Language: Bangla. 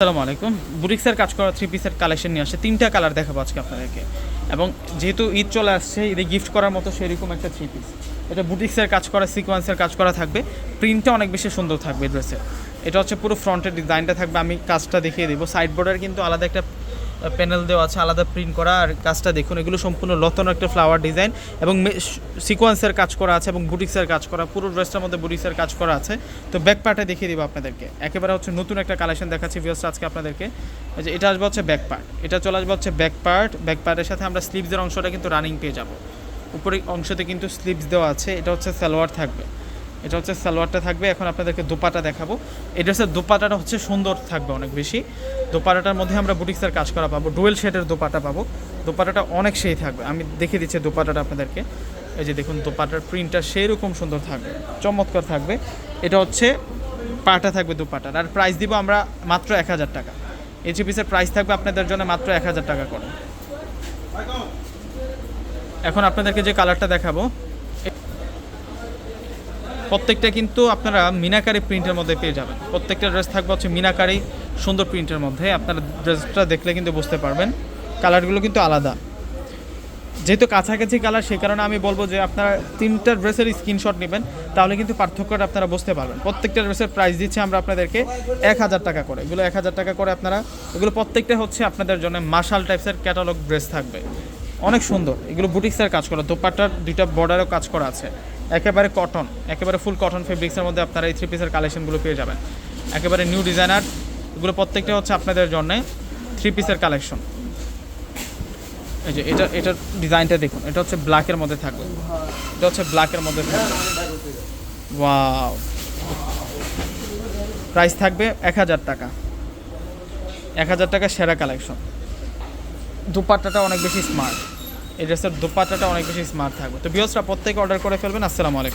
আসসালামু আলাইকুম। বুটিক্সের কাজ করা থ্রি পিসের কালেকশন নিয়ে আসে। তিনটা কালার দেখাবো আজকে আপনাদেরকে। এবং যেহেতু ঈদ চলে আসছে, ঈদে গিফট করার মতো সেরকম একটা থ্রি পিস এটা বুটিক্সের কাজ করা সিকোয়েন্সের কাজ করা থাকবে। প্রিন্টটা অনেক বেশি সুন্দর থাকবে ড্রেসের এটা হচ্ছে পুরো ফ্রন্টের ডিজাইনটা থাকবে। আমি কাজটা দেখিয়ে দেবো। সাইড বর্ডার কিন্তু আলাদা একটা প্যানেল দেওয়া আছে, আলাদা প্রিন্ট করা, আর কাজটা দেখুন, এগুলো সম্পূর্ণ লতন একটা ফ্লাওয়ার ডিজাইন এবং সিকোয়েন্সের কাজ করা আছে এবং বুটিক্সের কাজ করা, পুরো ড্রেসটার মধ্যে বুটিক্সের কাজ করা আছে। তো ব্যাক পার্টে দেখিয়ে দিব আপনাদেরকে। একেবারে হচ্ছে নতুন একটা কালেকশন দেখাচ্ছি ভিউস আজকে আপনাদেরকে। যে এটা আসবে হচ্ছে ব্যাক পার্ট এটা চলে আসবে হচ্ছে ব্যাক পার্ট ব্যাক পার্টের সাথে আমরা স্লিভসের অংশটা কিন্তু রানিং পেয়ে যাব। উপরের অংশতে কিন্তু স্লিভস দেওয়া আছে। এটা হচ্ছে সালোয়ার থাকবে। এটা হচ্ছে সালোয়ারটা থাকবে। এখন আপনাদেরকে দোপাটা দেখাবো। এই ড্রেসের দোপাটাটা হচ্ছে সুন্দর থাকবে অনেক বেশি। দোপাটাটার মধ্যে আমরা বুটিক্সের কাজ করা পাবো। ডুয়েল শেডের দোপাটা পাবো। দোপাটাটা অনেক সেই থাকবে। আমি দেখিয়ে দিচ্ছি দোপাটাটা আপনাদেরকে। এই যে দেখুন, দোপাটার প্রিন্টটা সেই রকম সুন্দর থাকবে। চমৎকার থাকবে। এটা হচ্ছে পাটা থাকবে দোপাটার। আর প্রাইস দিব আমরা মাত্র এক হাজার টাকা। এই পিসের প্রাইস থাকবে আপনাদের জন্য মাত্র এক হাজার টাকা করে। এখন আপনাদেরকে যে কালারটা দেখাবো প্রত্যেকটা কিন্তু আপনারা মিনাকারি প্রিন্টের মধ্যে পেয়ে যাবেন। প্রত্যেকটা ড্রেস থাকবে হচ্ছে মিনাকারি সুন্দর প্রিন্টের মধ্যে। আপনারা ড্রেসটা দেখলে কিন্তু বুঝতে পারবেন। কালারগুলো কিন্তু আলাদা। যেহেতু কাছাকাছি কালার সেই কারণে আমি বলব যে আপনারা তিনটা ড্রেসের স্ক্রিনশট নেবেন, তাহলে কিন্তু পার্থক্যটা আপনারা বুঝতে পারবেন। প্রত্যেকটা ড্রেসের প্রাইস দিচ্ছি আমরা আপনাদেরকে এক হাজার টাকা করে। এগুলো এক হাজার টাকা করে আপনারা, এগুলো প্রত্যেকটা হচ্ছে আপনাদের জন্য মার্শাল টাইপসের ক্যাটালগ ড্রেস থাকবে। অনেক সুন্দর। এগুলো বুটিক্সের কাজ করা, দোপাট্টার দুইটা বর্ডারও কাজ করা আছে। একেবারে কটন একেবারে ফুল কটন ফেব্রিক্সের মধ্যে আপনারা এই থ্রি পিসের কালেকশনগুলো পেয়ে যাবেন। একেবারে নিউ ডিজাইনার এগুলো প্রত্যেকটা হচ্ছে আপনাদের জন্য থ্রি পিসের কালেকশন এই যে এটা, এটার ডিজাইনটা দেখুন, এটা হচ্ছে ব্ল্যাকের মধ্যে থাকবে। এটা হচ্ছে ব্ল্যাকের মধ্যে থাকবে। ওয়াও প্রাইস থাকবে এক হাজার টাকা। এক হাজার টাকা সেরা কালেকশন দুপাট্টাটা অনেক বেশি স্মার্ট এই ড্রেসের দুপাট্টাটা অনেক বেশি স্মার্ট থাকবে। তো বিয়সরা প্রত্যেকে অর্ডার করে ফেলবেন। আসসালামু আলাইকুম।